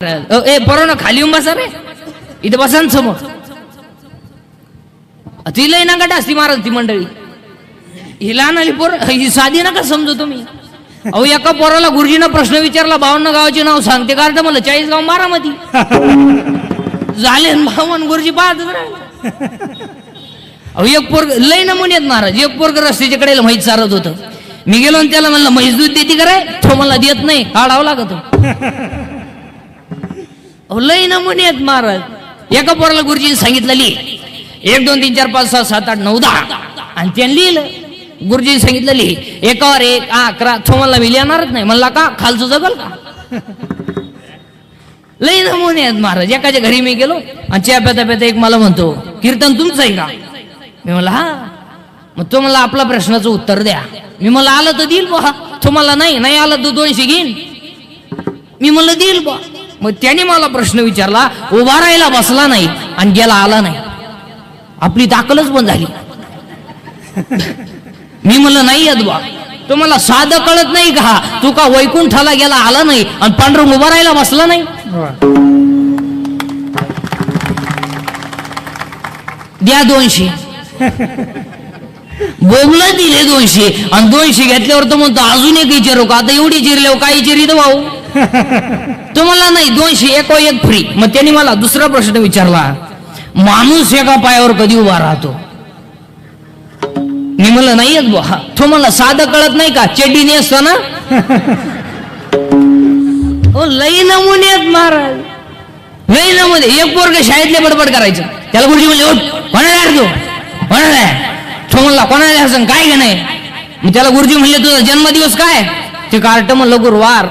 ए बरोबर ना खाली येऊन बसा रे. इथे बसा ना समोर. तिला ती ना गट असती महाराज ती मंडळी. हिला लहान पोर ही साधी नका समजू तुम्ही. अहो एका पोराला गुरुजीनं प्रश्न विचारला बावन्न गावाचे नाव सांगते का मला? चाळीस गाव बारामती. झाले न गुरुजी पाहतच राहिले. अहो एक पोरग लय नमुने येत महाराज. एक पोरग रस्त्याच्या कडेला माहीत चारत होतं. मी गेलो आणि त्याला म्हणलं म्हैस दूध देते कराय तो मला देत नाही काढावं लागत. अहो लय नमुने आहेत महाराज. एका पोराला गुरुजीने सांगितलं लिही एक दोन तीन चार पाच सहा सात आठ नऊ दहा. आणि त्याने लिहिलं. गुरुजीने सांगितलं लिही एकावर एक अकरा तो मी लिहिणारच नाही. म्हणला का? खालचं जगल का? लय नमुने आहेत महाराज. एकाच्या घरी मी गेलो आणि च्या प्याता प्याता एक मला म्हणतो कीर्तन तुमचं आहे का? मी म्हणला हा. मग तो मला आपल्या प्रश्नाचं उत्तर द्या. मी मला आलं तर देईल बा तुम्हाला नाही नाही आलं तर दोनशे घेईन. मी म्हणलं देईल बा मग त्याने मला प्रश्न विचारला उभा राहायला बसला नाही आणि गेला आला नाही. आपली दाखलच बंद झाली. मी म्हणलं नाही अदवा तुम्हाला साधं कळत नाही का? तू का वैकुंठाला गेला आला नाही आणि पांढरंग उभा राहायला बसला नाही? द्या दोनशे. बोबलं दिले दोनशे. आणि दोनशे घेतल्यावर तो म्हणतो अजून एक विचारू का? आता एवढी चिरल्यावर काय चिरीत भाऊ? तुम्हाला नाही दोनशे एक एक फ्री मग त्यांनी मला दुसरा प्रश्न विचारला माणूस एका पायावर कधी उभा राहतो? मी म्हणलं नाही येत बुवा. तो मला साधं कळत नाही का? चड्डी नेसत ना? ओ लई नमुने आहेत महाराज. लई नमुने? एक पोरग शाळेतले बडबड करायचं. त्याला गुरुजी म्हणजे उठ कोणाला तू? कोणाला तो म्हणला कोणाला आहे काय का नाही? मग त्याला गुरुजी म्हणले तुझा जन्मदिवस काय? ते कार्ट म्हणलं गुरुवार.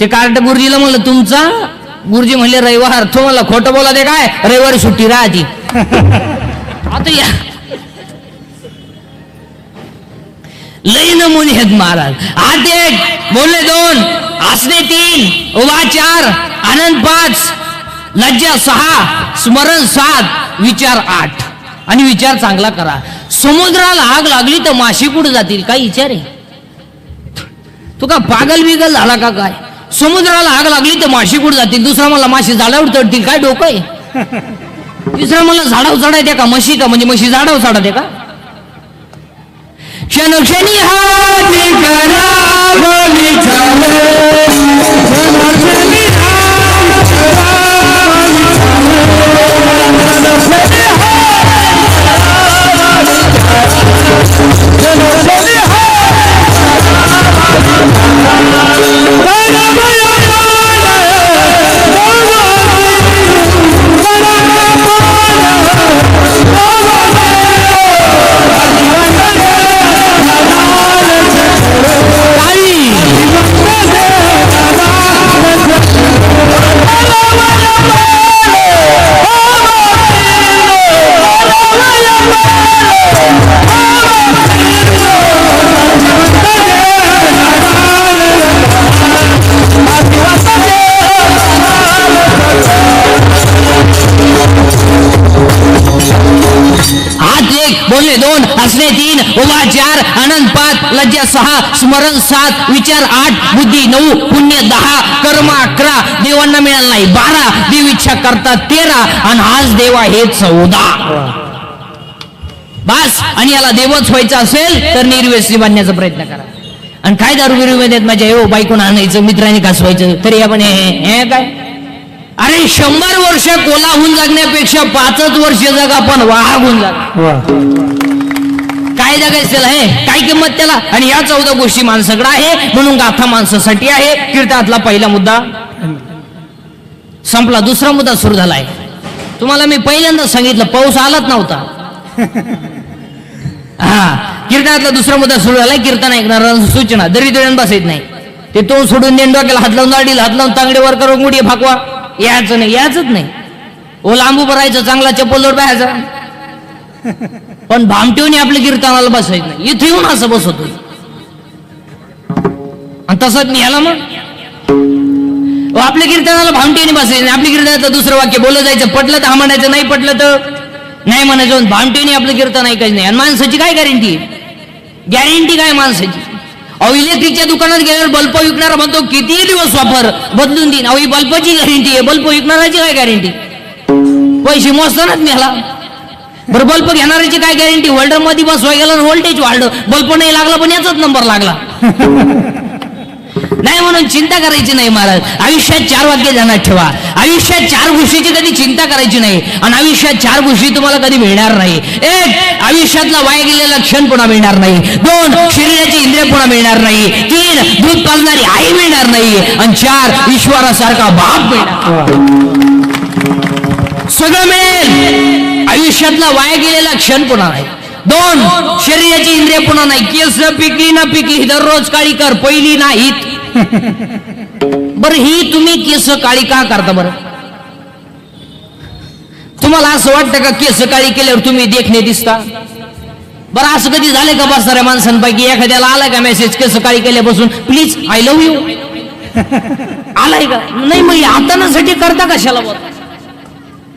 ते कार्ट गुरुजीला म्हणलं तुमचा? गुरुजी म्हणले रविवार. तो म्हणला खोटं बोला ते काय? रविवारी सुट्टी राहती. आता या. लई नमुने आहेत महाराज. आठ एक बोलले दोन असणे तीन उभा चार आनंद पाच लज्जा सहा स्मरण सात विचार आठ. आणि विचार चांगला करा. समुद्राला आग लागली तर माशी कुठे जातील? काय विचार आहे? तू का पागल बिगल झाला का काय? समुद्राला आग लागली तर माशी कुठे जातील? दुसरा मला माशी झाडावर चढतील. काय डोकं आहे? तिसरा मला झाडावर चढायचे का? म्हशी का? म्हणजे म्हशी झाडावर चढते का? क्षणक्षणी हात करा एक बोलणे दोन हसणे तीन उभा चार आनंद पाच लज्जा सहा स्मरण सात विचार आठ बुद्धी नऊ पुण्य दहा कर्म अकरा देवांना मिळालं नाही बारा देव इच्छा करतात तेरा आणि आज देवा हे चौदा. बस आणि याला देवच व्हायचं असेल तर निर्व्यसनी बांधण्याचा प्रयत्न करा. आणि काय दारू बिरू मध्ये माझ्या हो बायकोन आणायचं? मित्रांनी घासवायचं? तरी आपण हे काय? अरे शंभर वर्ष कोलाहून जगण्यापेक्षा पाचच वर्ष जग आपण वाहून जग. काय जगायचं त्याला हे? काय किंमत त्याला? आणि या चौदा गोष्टी माणसाकडे आहे म्हणून गाथा माणसासाठी आहे. कीर्तनातला पहिला मुद्दा संपला. दुसरा मुद्दा सुरू झालाय. तुम्हाला मी पहिल्यांदा सांगितलं पाऊस आलाच नव्हता. हा. कीर्तनातला दुसरा मुद्दा सुरू झालाय कीर्तन ऐकणार सूचना. दरिद्रण बसायत नाही. ते तो सोडून देऊन डोक्याला हात लावून दाढीला हात लावून तांगडीवर करून गुडी फाकवा यायचं नाही यायचंच नाही. ओ लांबू भरायचं चांगला चप्पल जोड पाहायचा पण भामटेवणी आपल्या कीर्तनाला बसायचं नाही. इथे येऊन असं बसवतो. आणि तसंच मी ह्याला मग आपल्या कीर्तनाला भामटेने बसायचं नाही. आपल्या कीर्तनाचं दुसरं वाक्य बोललं जायचं पटलं तर हा म्हणायचं नाही पटलं तर नाही म्हणायचं. भामटेने आपलं कीर्तन ऐकायचं नाही. आणि माणसाची काय गॅरंटी गॅरंटी काय माणसाची? अहो इलेक्ट्रिकच्या दुकानात गेल्यावर बल्ब विकणारा म्हणतो किती दिवस वापर? बदलून देईन. अहो ही बल्बची गॅरंटी आहे. बल्ब विकणाराची काय गॅरंटी पैसे मोजतानाच मिळाला. बरं बल्ब घेणाऱ्याची काय गॅरंटी होल्डरमध्ये बसवाय गेला व्होल्टेज वाढलं. बल्ब नाही लागला पण याचाच नंबर लागला. नाही म्हणून चिंता करायची नाही महाराज. आयुष्यात चार वाक्य ध्यानात ठेवा. आयुष्यात चार गोष्टीची कधी चिंता करायची नाही. आणि आयुष्यात चार गोष्टी तुम्हाला कधी मिळणार नाही. एक आयुष्यातला वाया गेलेला क्षण पुन्हा मिळणार नाही. दोन शरीराची इंद्रिय पुन्हा मिळणार नाही. तीन दूध पाजणारी आई मिळणार नाही. आणि चार ईश्वरासारखा बाप मिळणार सगळं मिळेल. आयुष्यातला वाया गेलेला क्षण पुन्हा नाही. दोन शरीराची इंद्रिय पुन्हा नाही. केस पिकली ना पिकली दररोज काळी कर पहिली नाहीत. बरं ही तुम्ही केस काळी का करता बरं? तुम्हाला असं वाटतं का केस काळी केल्यावर तुम्ही देखणे दिसता? बरं असं कधी झालंय का बसणाऱ्या माणसांपैकी? एखाद्याला आलाय का मेसेज केस काळी केल्यापासून? प्लीज आय लव्ह यू आलाय का? नाही मग हातानासाठी करता कशाला बरं?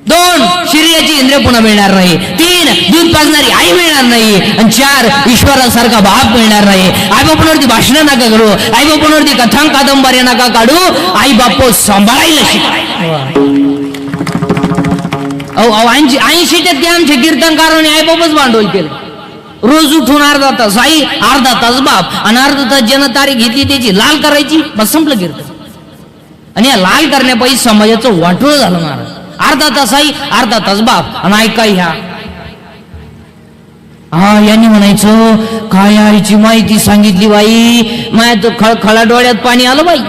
दोन शरीराची इंद्रिय पुन्हा मिळणार नाही. तीन दूध पाजणारी आई मिळणार नाही. आणि चार ईश्वरासारखा बाप मिळणार नाही. आई बापांवरती भाषण नका करू. आई बापांवरती कथांग कादंबऱ्या नका काढू. आई बाप सांभाळायला अहो अहो, ऐंशी ऐंशी टक्के आमचे कीर्तनकारांनी आई बापच भांडवल केलं. रोज उठून अर्धा तास आई अर्धा तास बाप. आणि अर्धा तास जन तारीख घेतली त्याची लाल करायची. बस संपलं कीर्तन. आणि या लाल करण्यापाई समाजाचं वाटोळ झालं महाराज. अर्धा तास आई अर्धा तास बाप. आणि ऐका ह्या. हा यांनी म्हणायचं काय आईची माहिती सांगितली बाई? माया तर खळखळा डोळ्यात पाणी आलं बाई.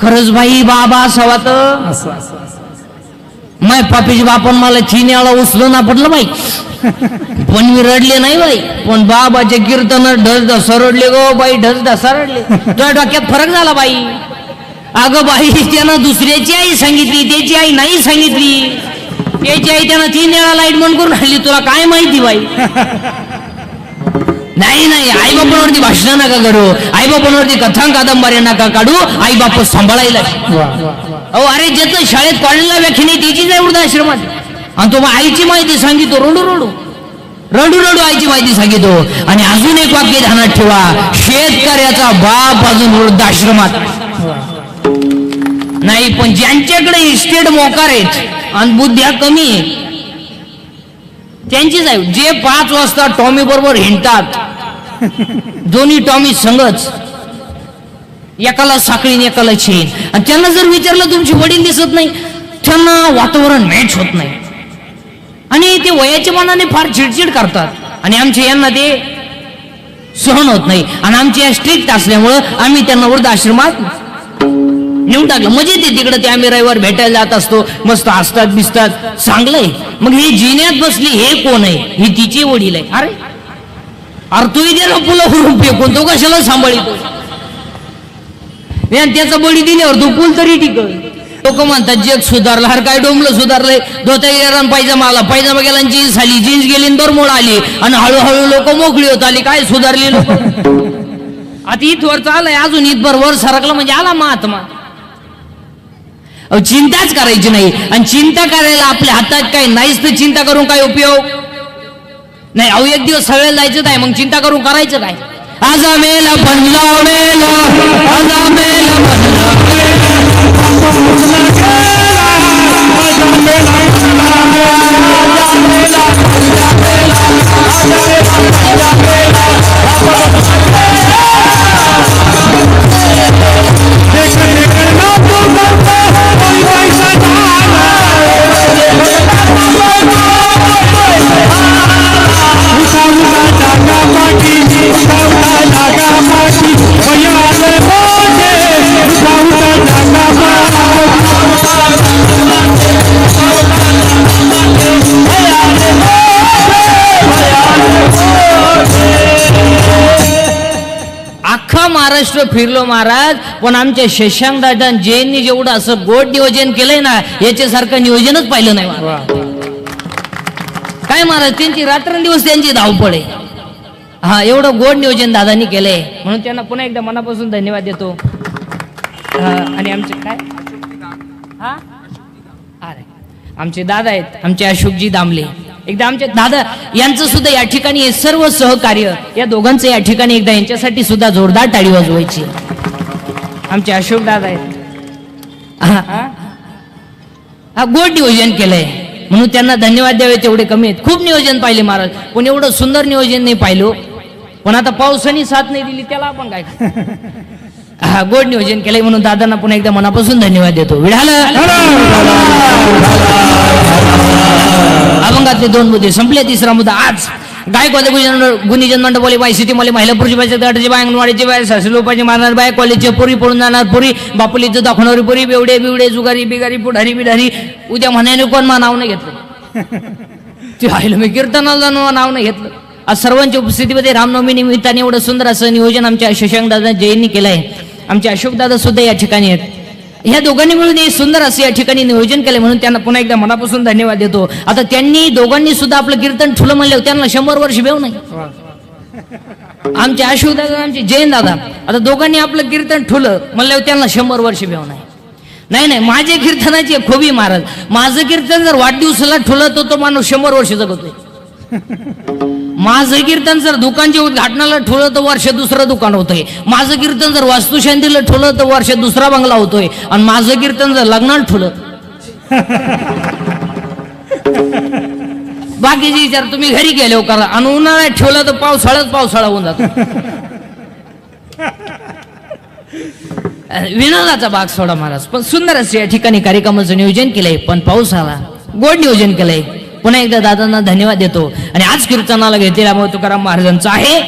खरंच बाई बाबा असावा तर माय पापीची बापन मला तीन आला उचलं ना पडलं बाई. पण मी रडले नाही बाई. पण बाबाचे कीर्तन ढस सरडले गो बाई ढस सरडले. रडले तुझ्या डोक्यात फरक झाला बाई. अगं बाई त्यानं दुसऱ्याची आई सांगितली त्याची आई नाही सांगितली. त्याची आई त्यानं तीन वेळा लाइट बंद करून आणली तुला काय माहिती बाई? नाही नाही आई बापांवरती भाषण नका करू. आई बापांवरती कथांग कादंबऱ्या नका काढू. आई बाप सांभाळायला अहो अरे ज्याचं शाळेत कॉलेजला व्याख्या नाही त्याची नाही वृद्धाश्रमात. आणि तो मग आईची माहिती सांगितो रडू रडू. रडू रडू आईची माहिती सांगितो. आणि अजून एक वाक्य ध्यानात ठेवा शेतकऱ्याचा बाप अजून वृद्धाश्रमात. नाही पण ज्यांच्याकडे इस्टेट मोकार आहेत आणि बुद्ध्या कमी आहेत त्यांचीच आहे. जे पाच वाजता टॉमी बरोबर हिंडतात दोन्ही टॉमी संगच एकाला साखळी एकाला छेन आणि त्यांना जर विचारलं तुमचे वडील दिसत नाही त्यांना वातावरण मॅच होत नाही. आणि ते वयाच्या मनाने फार चिडचिड करतात. आणि आमच्या यांना ते सहन होत नाही. आणि आमच्या स्ट्रिक्ट असल्यामुळं आम्ही त्यांना वृद्धाश्रमात नेऊन टाकलं. मजेत आहे तिकडे. ते आम्ही रविवार भेटायला जात असतो. मस्त हसतात बिसतात. चांगलंय मग ही जिन्यात बसली हे कोण आहे? ही तिची वडील आहे. अरे अरे तू इथे ना पुला हुरून फेकून तो कशाला सांभाळतो त्याचा बळी दिल्यावर तो पूल तरी टिक लोक म्हणतात जग सुधारलं. हर काय डोंबलं सुधारलंय? धोता गेला पायजामा आला. पायजामा गेला जीन्स आली. जीन्स गेली आणि आली. आणि हळूहळू लोक मोकळी होत आली. काय सुधारली लोक? आता इथवर चालय अजून इथभर वर सरकलं म्हणजे आला महात्मा. अहो, चिंताच करायची नाही. आणि चिंता करायला आपल्या हातात काय नाहीच तर चिंता करून काय उपयोग? नाही अहो एक दिवस सगळ्याला जायचं काय मग चिंता करून करायचं काय? आजा मेला बनला मेला. मेला बनला महाराष्ट्र फिरलो महाराज पण आमच्या शशांक दादा जैननी जेवढं असं गोड नियोजन केलंय ना याच्यासारखं नियोजनच पाहिलं नाही काय महाराज त्यांची रात्रंदिवस त्यांची धावपळ आहे. हा एवढं गोड नियोजन दादानी केलंय. म्हणून त्यांना पुन्हा एकदा मनापासून धन्यवाद देतो. आणि आमचे काय? हा? अरे आमचे दादा आहेत आमचे अशोकजी दामले. एकदा आमचे दादा यांचं सुद्धा या ठिकाणी हे सर्व सहकार्य या दोघांचं या ठिकाणी एकदा यांच्यासाठी सुद्धा जोरदार टाळी वाजवायची. आमचे अशोक दादा आहेत. हा. गोड नियोजन केलंय. म्हणून त्यांना धन्यवाद द्यावे तेवढे कमी आहेत. खूप नियोजन पाहिले महाराज. पण एवढं सुंदर नियोजन नाही पाहिलं. पण आता पावसाने साथ नाही दिली त्याला आपण काय हा गोड नियोजन केलंय म्हणून दादांना पुन्हा एकदा मनापासून धन्यवाद देतो. विढालं अभंगातले दोन मुद्दे संपले. तिसरा मुद्दा आज गायकवाद गुणीजन मंडळ बाय सिटी मला महिला पुरुष बायचे गटाचे बाय अंगणवाडीची बाय सासरी लोपाची मारणार बाय कॉलेजचे पुरी पळून जाणार पुरी बापुलीचं दाखवणारी पुरी बेवडे बिवडे जुगारी बिगारी पुढारी बिढारी. उद्या म्हणायने कोण मा नाव नाही घेतलं. ते आईला मी कीर्तनाला जाणं नाव नाही घेतलं. आज सर्वांच्या उपस्थितीमध्ये रामनवमी निमित्ताने एवढं सुंदर असं नियोजन आमच्या शशांक दादा जयंनी केलं आहे आमचे अशोक दादा सुद्धा या ठिकाणी आहेत. ह्या दोघांनी मिळून हे सुंदर असं या ठिकाणी नियोजन केलं म्हणून त्यांना पुन्हा एकदा मनापासून धन्यवाद देतो. आता त्यांनी दोघांनी सुद्धा आपलं कीर्तन ठुलं म्हणलं त्यांना शंभर वर्ष बेव नाही. आमचे अशोकदादा आमचे जैन दादा आता दोघांनी आपलं कीर्तन ठुलं म्हणलं त्यांना शंभर वर्ष बेव नाही. नाही नाही माझे कीर्तनाची खोबी महाराज माझं कीर्तन जर वाढदिवसाला ठुलं तर तो माणूस शंभर वर्ष जगतोय. माझं कीर्तन जर दुकानच्या उद्घाटनाला ठेवलं तर वर्ष दुसरं दुकान होतंय. माझं कीर्तन जर वास्तुशांतीला ठेवलं तर वर्ष दुसरा बंगला होतोय. आणि माझं कीर्तन जर लग्नाला ठेवलं. बाकीचे विचार तुम्ही घरी गेले हो करा. आणि उन्हाळ्यात ठेवलं तर पावसाळ्यात पावसाळा होऊन जातो. विनोदाचा भाग सोडा महाराज. पण सुंदर असे या ठिकाणी कार्यक्रमाचं नियोजन केलंय. पण पाऊस आला. गोड नियोजन केलंय. पुन्हा एकदा दादांना धन्यवाद देतो. आणि आज कीर्तनाला घेतलेला मग तुकाराम महाराजांचा आहे.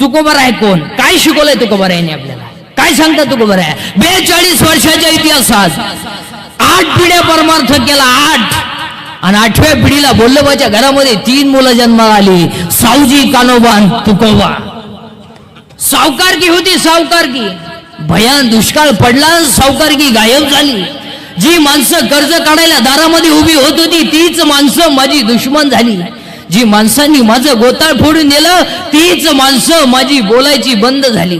तुकोबर आहे कोण? काय शिकवलंय तुकोबर आहे आपल्याला? काय सांगता तुकोबर आहे? बेचाळीस वर्षाच्या इतिहासात आठ पिढ्या परमार्थ केला आठ. आणि आठव्या पिढीला बोल्लबाच्या घरामध्ये तीन मुलं जन्माला आली. सावजी कानोबान तुकोबा सावकारकी होती सावकारकी. भयान दुष्काळ पडला सावकारकी गायब झाली. जी माणसं कर्ज काढायला दारामध्ये उभी होत होती तीच माणसं माझी दुश्मन झाली. जी माणसांनी माझं गोताळ फोडून दिलं तीच माणसं माझी बोलायची बंद झाली.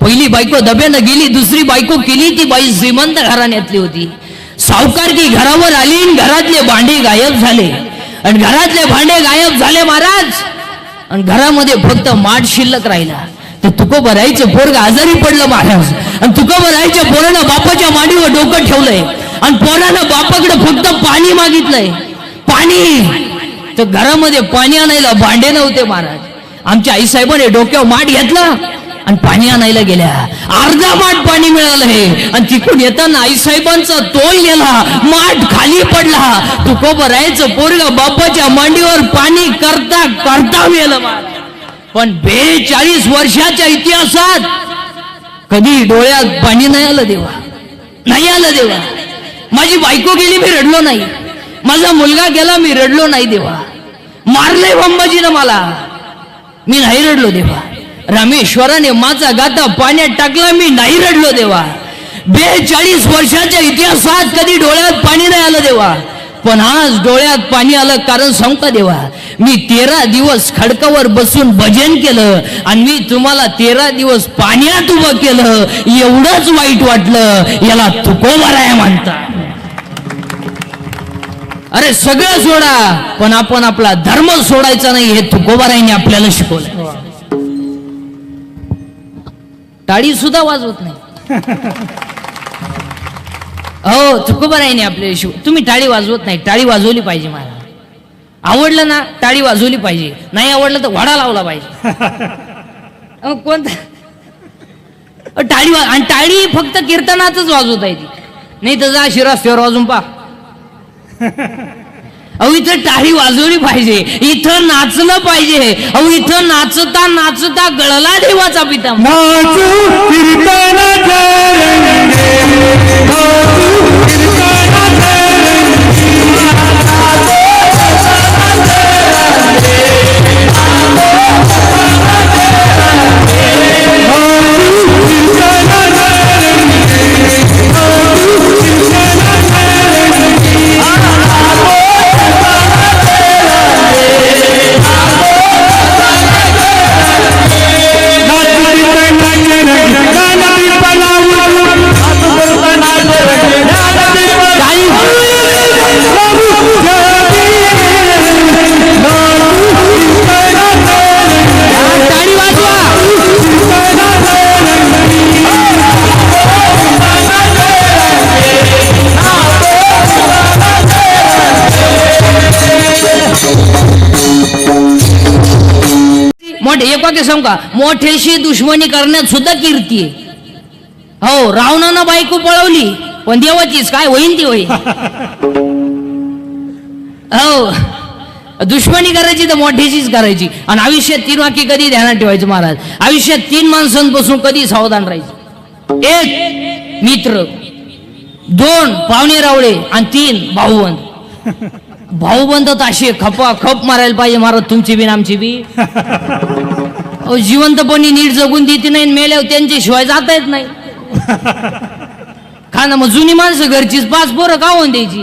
पहिली बायको दब्यानं गेली दुसरी बायको केली ती बाई श्रीमंत घराण्यातली होती. सावकार की घरावर आली आणि घरातले भांडे गायब झाले. आणि घरातले भांडे गायब झाले महाराज. आणि घरामध्ये फक्त माठ शिल्लक राहिला. तर तुकोबा राहायचं पोरग आजारी पडलं महाराज. आणि तुकोबा भरायच्या पोरानं बापाच्या मांडीवर डोकं ठेवलंय. आणि पोरानं बापाकडे फक्त पाणी मागितलंय. पाणी. तर घरामध्ये पाणी आणायला भांडे नव्हते महाराज. आमच्या आईसाहेबांनी डोक्यावर माठ घेतला आणि पाणी आणायला गेल्या. अर्धा माठ पाणी मिळालं हे. आणि तिकडून येताना आईसाहेबांचा तोल गेला. माठ खाली पडला. तुको भरायचं पोरग बापाच्या मांडीवर पाणी करता करता मिळालं पण बेचाळीस वर्षाच्या इतिहासात कधी डोळ्यात पाणी नाही आलं देवा. नाही आलं देवा. माझी बायको गेली मी रडलो नाही. माझा मुलगा गेला मी रडलो नाही देवा. मारले बंबाजीनं मला. मी नाही रडलो देवा. रामेश्वराने माझा गाता पाण्यात टाकला मी नाही रडलो देवा. बेचाळीस वर्षाच्या इतिहासात कधी डोळ्यात पाणी नाही आलं देवा. पण आज डोळ्यात पाणी आलं कारण सांगता देवा मी तेरा दिवस खडकावर बसून भजन केलं आणि मी तुम्हाला तेरा दिवस पाण्यात उभं केलं एवढंच वाईट वाटलं याला तुकोबाराय म्हणता अरे सगळं सोडा पण आपण आपला धर्म सोडायचा नाही हे तुकोबारायने आपल्याला शिकवलं. टाळी सुद्धा वाजवत नाही. हो तुकोबारायने आपले शिव तुम्ही टाळी वाजवत नाही टाळी वाजवली पाहिजे मला. आवडलं ना टाळी वाजवली पाहिजे. नाही आवडलं तर वाडा लावला पाहिजे. अहो, कोणता? टाळी वाज आणि टाळी फक्त कीर्तनातच वाजवता येते. नाही तर जा शिरास्त्यावर वाजून पा अहो इथं टाळी वाजवली पाहिजे. इथं नाचलं पाहिजे. अहो इथं नाचता नाचता गळला देवाचा पिता. मोठे एक वाक्य सांग का? मोठ्याशी दुश्मनी करण्यात सुद्धा कीर्ती आहे. हो रावणानं बायको पळवली पण देवाचीच काय होईन ती होईल हो दुश्मनी करायची तर मोठ्याशीच करायची. आणि आयुष्यात तीन वाक्य कधी ध्यानात ठेवायचं महाराज? आयुष्यात तीन माणसांपासून कधी सावधान राहायचं? एक मित्र. दोन पाहुणे रावळे. आणि तीन भाऊबंद भाऊबंद तर असे खपा खप मारायला पाहिजे महाराज तुमची बी आमची बी. अहो, जिवंतपणी नीट जगून देते नाही मेल्यावर त्यांच्याशिवाय जाता येत नाही. खा ना मग जुनी माणसं घरचीच पाच पोरं का होऊन द्यायची?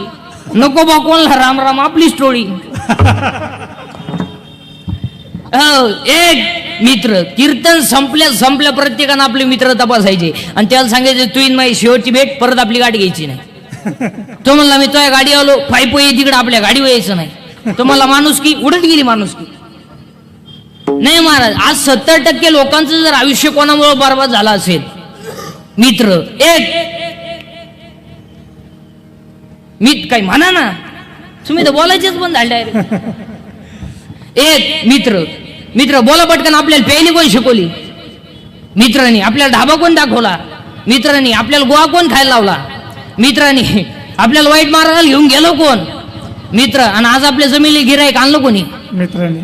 नको बा कोणला राम राम आपली स्टोरी हो, एक मित्र कीर्तन संपल्या संपल्या प्रत्येकानं आपले मित्र तपासायचे. आणि त्याला सांगायचे तुईन इन माझी शेवटची भेट परत आपली गाठ घ्यायची नाही. तो म्हणला मी तुझ्या गाडी आलो पाईप ये तिकडे आपल्या गाडीवर यायचं नाही. तो मला माणूस की? उडत गेली माणूस की. नाही महाराज आज सत्तर टक्के लोकांचं जर आयुष्य कोणामुळे बरबाद झालं असेल? मित्र. एक. मी काही म्हणा ना. तुम्ही तर बोलायचेच पण झाले एक मित्र. मित्र बोला पटकन आपल्याला पेनी कोण शिकवली? मित्रांनी आपल्याला ढाबा कोण दाखवला? मित्रांनी आपल्याला गोवा कोण खायला लावला? मित्रांनी आपल्याला वाईट मार्गाला घेऊन गेलो कोण? मित्र आणि आज आपल्या जमिनी गिराईक आणलं कोणी? मित्रांनी.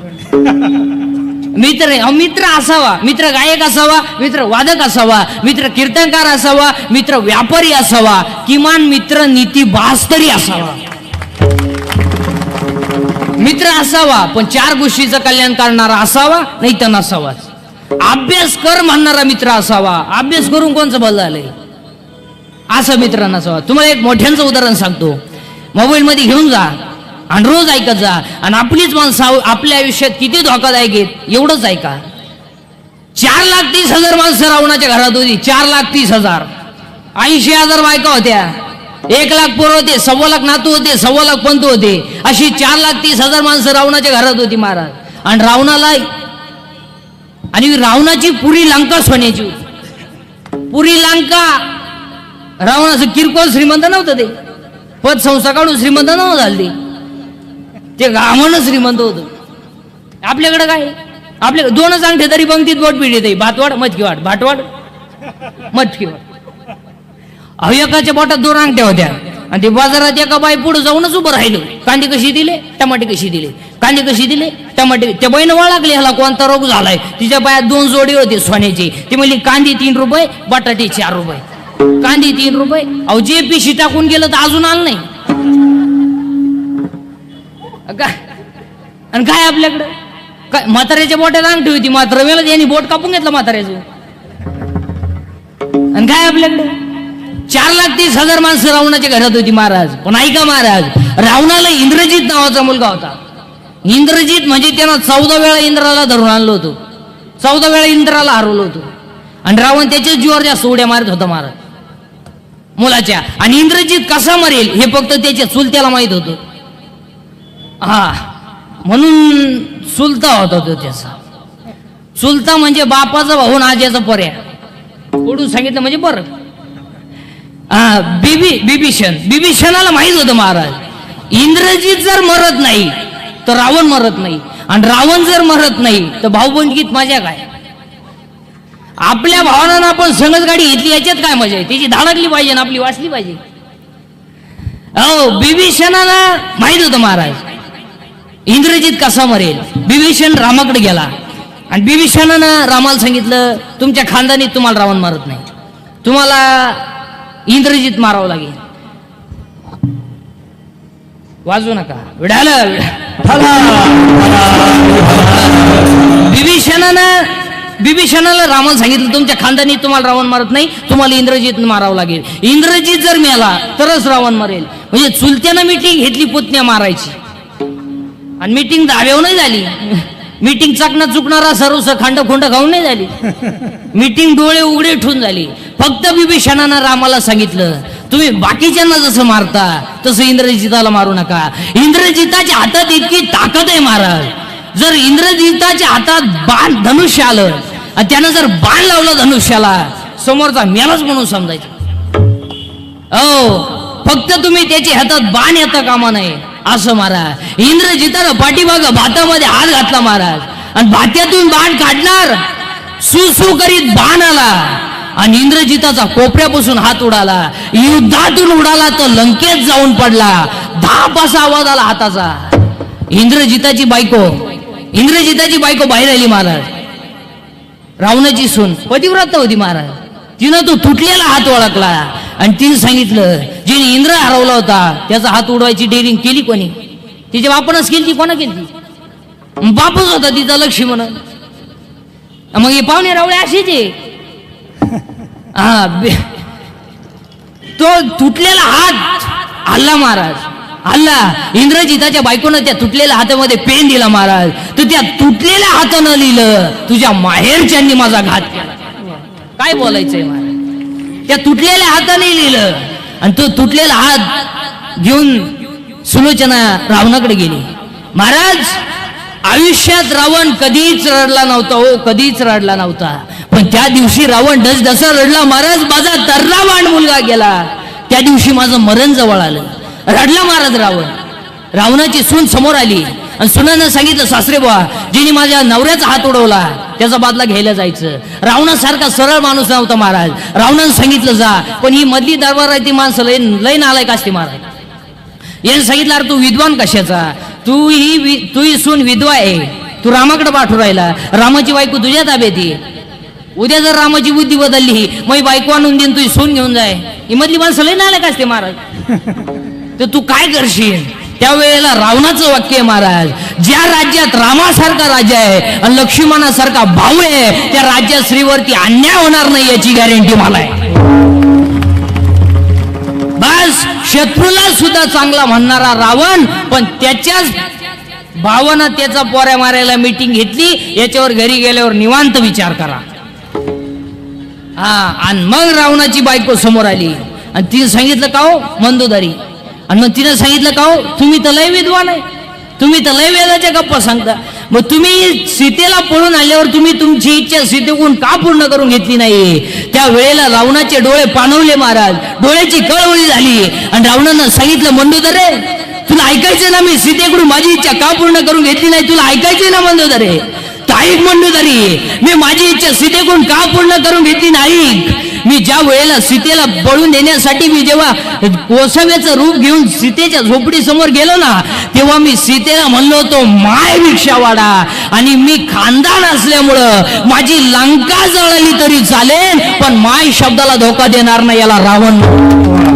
मित्र मित्र असावा. मित्र गायक असावा मित्र वादक असावा मित्र कीर्तनकार असावा मित्र व्यापारी असावा किमान मित्र नीतीबाज तरी असावा. मित्र असावा पण चार गोष्टीचं कल्याण करणारा असावा नाही तर नसावाच. अभ्यास कर म्हणणारा मित्र असावा. अभ्यास करून कोणचं भलं झालंय? असं मित्रांना सवा तुम्हाला एक मोठ्यांचं उदाहरण सांगतो. मोबाईलमध्ये घेऊन जा आणि रोज ऐकत जा. आणि आपलीच माणसं आपल्या आयुष्यात किती धोकादायक आहेत एवढंच ऐका. चार लाख तीस हजार माणसं रावणाच्या घरात होती. चार लाख तीस हजार. ऐंशी हजार बायका होत्या. एक लाख पोरं होते सव्वा लाख नातू होते सव्वा लाख पंत होते. अशी चार लाख तीस हजार माणसं रावणाच्या घरात होती महाराज. आणि रावणाला आणि रावणाची पुरी लंका सोन्याची पुरी लंका रावणाचं किरकोळ श्रीमंत नव्हतं ते. पद संस्था काढून श्रीमंत नव्हतं झाले ते ते श्रीमंत होतं. आपल्याकडे काय? आपल्याकडे दोनच अंगठे तरी पंक्तीत बोट पिढी आहे भातवाड मटकीवाड. भाटवाड मटकीवाड. अहो एकाच्या बोटात दोन अंगठ्या होत्या. आणि ते बाजारात एका बाई पुढे जाऊनच उभं राहिलं. कांदे कशी दिले? टमाटे कशी दिले? कांदे कशी दिले? टमाटे. त्या बाईनं वळागली ह्याला कोणता रोग झालाय? तिच्या बायात दोन जोडी होते सोन्याचे. ती म्हणली कांदे तीन रुपये बटाटे चार रुपये. कांदे तीन रुपये. अहो जे पिशी टाकून गेलं तर अजून आलं नाही. काय आणि काय आपल्याकडं? काय म्हाताऱ्याच्या बोटात अंगठी होती मात्र वेळ यांनी बोट कापून घेतलं म्हाताऱ्याचं. आणि काय आपल्याकडं? चार लाख तीस हजार माणसं रावणाच्या घरात होती महाराज. पण ऐका महाराज रावणाला इंद्रजित नावाचा मुलगा होता. इंद्रजित म्हणजे त्यानं चौदा वेळा इंद्राला धरून आणलं होतं. चौदा वेळा इंद्राला हरवलं होतं. आणि रावण त्याच्याच जीवावर जास्त उड्या मारत होता महाराज. मुलाच्या. आणि इंद्रजित कसा मरेल हे फक्त त्याच्या चुलत्याला माहीत होतं. हा म्हणून चुलता होता तो त्याचा. चुलता म्हणजे बापाचा भाऊ आणि आज्याचा पर्या ओढून सांगितलं म्हणजे बरं. हा बिबी बिभीषण. बिभीषणाला माहीत होतं महाराज. इंद्रजित जर मरत नाही तर रावण मरत नाही. आणि रावण जर मरत नाही तर भाऊबंदगीत मजा काय? आपल्या भावनानं आपण संगत गाडी घेतली याच्यात काय मजा आहे? त्याची धाडकली पाहिजे ना आपली वाचली पाहिजे. हो बिभीषणाला माहीत होतं महाराज. इंद्रजित कसा मरेल? बिभीषण रामाकडे गेला. आणि बिभीषणानं रामाला सांगितलं तुमच्या खानदानीत तुम्हाला रावण मारत नाही. तुम्हाला इंद्रजित मारावं लागेल. वाजू नका. विडाला बिभीषणानं बिभीषणाला रामाला सांगितलं तुमच्या खानदानी तुम्हाला रावण मारत नाही तुम्हाला इंद्रजीत मारावं लागेल. इंद्रजीत जर मेला तरच रावण मरेल. म्हणजे चुलत्यानं मिटिंग घेतली पुतण्या मारायची. आणि मीटिंग दाव्यावर नाही झाली. मीटिंग चाकणं चुकणारा सर्वस खांड खोंड खाऊन नाही झाली. मीटिंग डोळे उघडे ठेवून झाली. फक्त बिभीषणानं रामाला सांगितलं तुम्ही बाकीच्यांना जसं मारता तसं इंद्रजिताला मारू नका. इंद्रजिताच्या हातात इतकी ताकद आहे महाराज. जर इंद्रजिताच्या हातात बाण धनुष्य आलं आणि त्यानं जर बाण लावलं धनुष्याला समोरचा मेलाच म्हणून समजायचं. हो फक्त तुम्ही त्याच्या हातात बाण येता कामा नये असं महाराज. इंद्रजितानं पाठीमाग भातामध्ये हात घातला महाराज. आणि भात्यातून बाण काढणार. सुसू करीत बाण आला. आणि इंद्रजिताचा कोपऱ्यापासून हात उडाला. युद्धातून उडाला तर लंकेत जाऊन पडला. धाप असा आवाज आला हाताचा. इंद्रजिताची बायको इंद्रजिताची बायको बाहेर आली महाराज. रावणाची सून. पतिव्रत होती महाराज. तिनं तो तुटलेला हात ओळखला. आणि तिने सांगितलं जिने इंद्र हरवला होता त्याचा हात उडवायची डेअरिंग केली कोणी? तिच्या बापानच केली ती कोणा केली? बापच होता तिचा लक्ष म्हणत मग हे पाहुणे रावळे असेच ते हा तो तुटलेला हात हल्ला महाराज. अल्ला इंद्रजिताच्या बायकोनं त्या तुटलेल्या हातामध्ये पेन दिला महाराज. तर त्या तुटलेल्या हातानं लिहिलं तुझ्या माहेरच्यांनी माझा घात केला. काय बोलायचंय महाराज? त्या तुटलेल्या हाताने लिहिलं आणि तो तुटलेला हात घेऊन सुलोचना रावणाकडे गेली. महाराज आयुष्यात रावण कधीच रडला नव्हता हो कधीच रडला नव्हता. पण त्या दिवशी रावण डस डसा रडला महाराज माझा तर्रावान मुलगा गेला. त्या दिवशी माझं मरण जवळ आलं. रडला महाराज रावण. रावणाची सून समोर आली. आणि सुनानं सांगितलं सासरे बुवा जिने माझ्या नवऱ्याचा हात उडवला त्याचा बादला घ्यायला जायचं. रावणासारखा सरळ माणूस नव्हता महाराज. रावणानं सांगितलं जा पण ही मधली दरबार आहे ती माणसं लय लय नालायक असते महाराज. याने सांगितलं अरे तू विद्वान कशाचा? तू ही वि- तू ही सून विधवा आहे. तू रामाकडे पाठवू राहिला. रामाची बायको तुझ्या ताब्यात आहे. उद्या जर रामाची बुद्धी बदलली मग बायको आणून देईन तुझी सून घेऊन जाय. ही मधली माणसं लय नालायक असते महाराज. तर तू काय करशील? त्यावेळेला रावणाचं वाक्य आहे महाराज. ज्या राज्यात रामासारखा राजा आहे आणि लक्ष्मणासारखा भाऊ आहे त्या राज्यात श्रीवरती अन्याय होणार नाही याची गॅरंटी मला आहे. बस शत्रूला सुद्धा चांगला म्हणणारा रावण पण त्याच्याच भावानं त्याचा पोऱ्या मारायला मीटिंग घेतली याच्यावर घरी गेल्यावर निवांत विचार करा. हा आणि मग रावणाची बायको समोर आली. आणि तिने सांगितलं का हो मंदोदारी? आणि मग तिनं सांगितलं का हो तुम्ही तर लय विद्वान आहे. तुम्ही तर लय वेदाच्या गप्पा सांगता. मग तुम्ही सीतेला पळून आल्यावर तुम्ही तुमची इच्छा सीतेकडून का पूर्ण करून घेतली नाही त्या वेळेला रावणाचे डोळे पाणवले महाराज. डोळ्याची कळवळी झाली. आणि रावणानं सांगितलं मंडोदरे तुला ऐकायचं ना मी? सीतेकडून माझी इच्छा का पूर्ण करून घेतली नाही? तुला ऐकायची ना मंडोदरे? ताईक मंडोदरी. मी माझी इच्छा सीतेकडून का पूर्ण करून घेतली नाही? मी ज्या वेळेला सीतेला पळून देण्यासाठी मी जेव्हा कोसव्याचं रूप घेऊन सीतेच्या झोपडी समोर गेलो ना तेव्हा मी सीतेला म्हणलो होतो माय भिक्षा वाडा आणि मी खानदान असल्यामुळं माझी लंका जळली तरी चालेल पण माय शब्दाला धोका देणार नाही याला रावण